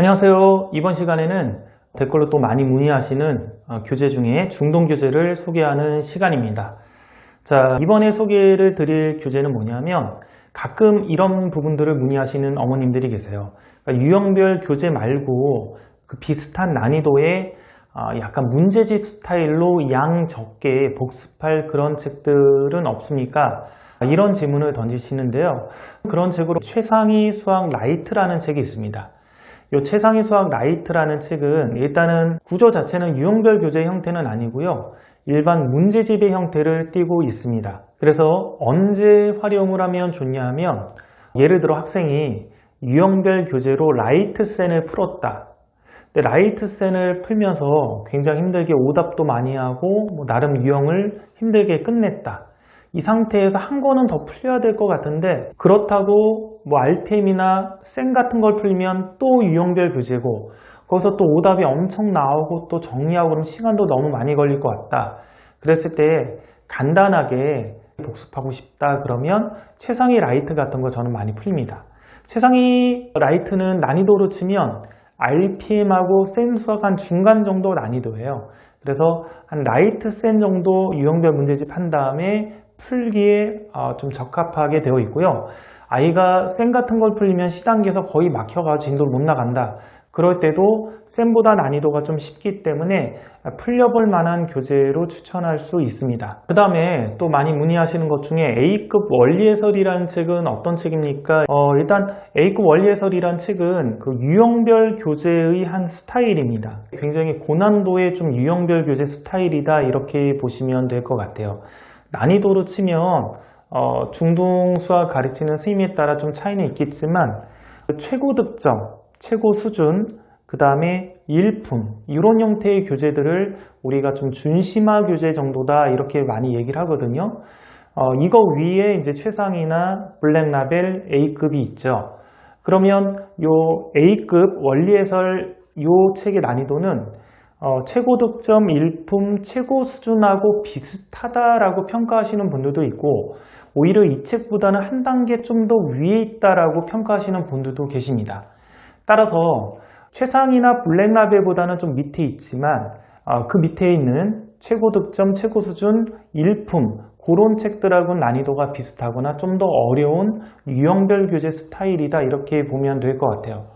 안녕하세요. 이번 시간에는 댓글로 또 많이 문의하시는 어, 교재 중에 중동 교재를 소개하는 시간입니다. 자, 이번에 소개를 드릴 교재는 뭐냐면 가끔 이런 부분들을 문의하시는 어머님들이 계세요. 그러니까 유형별 교재 말고 그 비슷한 난이도의 아, 약간 문제집 스타일로 양 적게 복습할 그런 책들은 없습니까? 이런 질문을 던지시는데요. 그런 책으로 최상위 수학 라이트라는 책이 있습니다. 이 최상위 수학 라이트라는 책은 일단은 구조 자체는 유형별 교재 형태는 아니고요. 일반 문제집의 형태를 띠고 있습니다. 그래서 언제 활용을 하면 좋냐 하면 예를 들어 학생이 유형별 교재로 라이트 센을 풀었다. 근데 라이트 센을 풀면서 굉장히 힘들게 오답도 많이 하고 뭐 나름 유형을 힘들게 끝냈다. 이 상태에서 한 권은 더 풀려야 될 것 같은데 그렇다고 뭐 RPM이나 생 같은 걸 풀면 또 유형별 교재고 거기서 또 오답이 엄청 나오고 또 정리하고 그러면 시간도 너무 많이 걸릴 것 같다. 그랬을 때 간단하게 복습하고 싶다 그러면 최상위 라이트 같은 거 저는 많이 풀립니다. 최상위 라이트는 난이도로 치면 RPM하고 센 수학 한 중간 정도 난이도예요. 그래서 한 라이트 센 정도 유형별 문제집 한 다음에 풀기에 어, 좀 적합하게 되어 있고요. 아이가 쌤 같은 걸 풀리면 C단계에서 거의 막혀가 진도를 못 나간다. 그럴 때도 쌤보다 난이도가 좀 쉽기 때문에 풀려볼 만한 교재로 추천할 수 있습니다. 그 다음에 또 많이 문의하시는 것 중에 A급 원리해설이라는 책은 어떤 책입니까? 어, 일단 A급 원리해설이라는 책은 그 유형별 교재의 한 스타일입니다. 굉장히 고난도의 좀 유형별 교재 스타일이다 이렇게 보시면 될 것 같아요. 난이도로 치면 어, 중등 수학 가르치는 스님에 따라 좀 차이는 있겠지만 그 최고 득점, 최고 수준, 그 다음에 일품 이런 형태의 교재들을 우리가 좀 준심화 교재 정도다 이렇게 많이 얘기를 하거든요. 어, 이거 위에 이제 최상위나 블랙라벨 A급이 있죠. 그러면 요 A급 원리해설 요 책의 난이도는 어, 최고 득점, 일품, 최고 수준하고 비슷하다라고 평가하시는 분들도 있고 오히려 이 책보다는 한 단계 좀 더 위에 있다라고 평가하시는 분들도 계십니다. 따라서 최상이나 블랙라벨보다는 좀 밑에 있지만 어, 그 밑에 있는 최고 득점, 최고 수준, 일품 그런 책들하고는 난이도가 비슷하거나 좀 더 어려운 유형별 교재 스타일이다 이렇게 보면 될 것 같아요.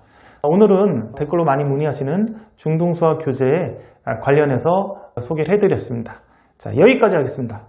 오늘은 댓글로 많이 문의하시는 중등수학 교재 관련해서 소개를 해드렸습니다. 자, 여기까지 하겠습니다.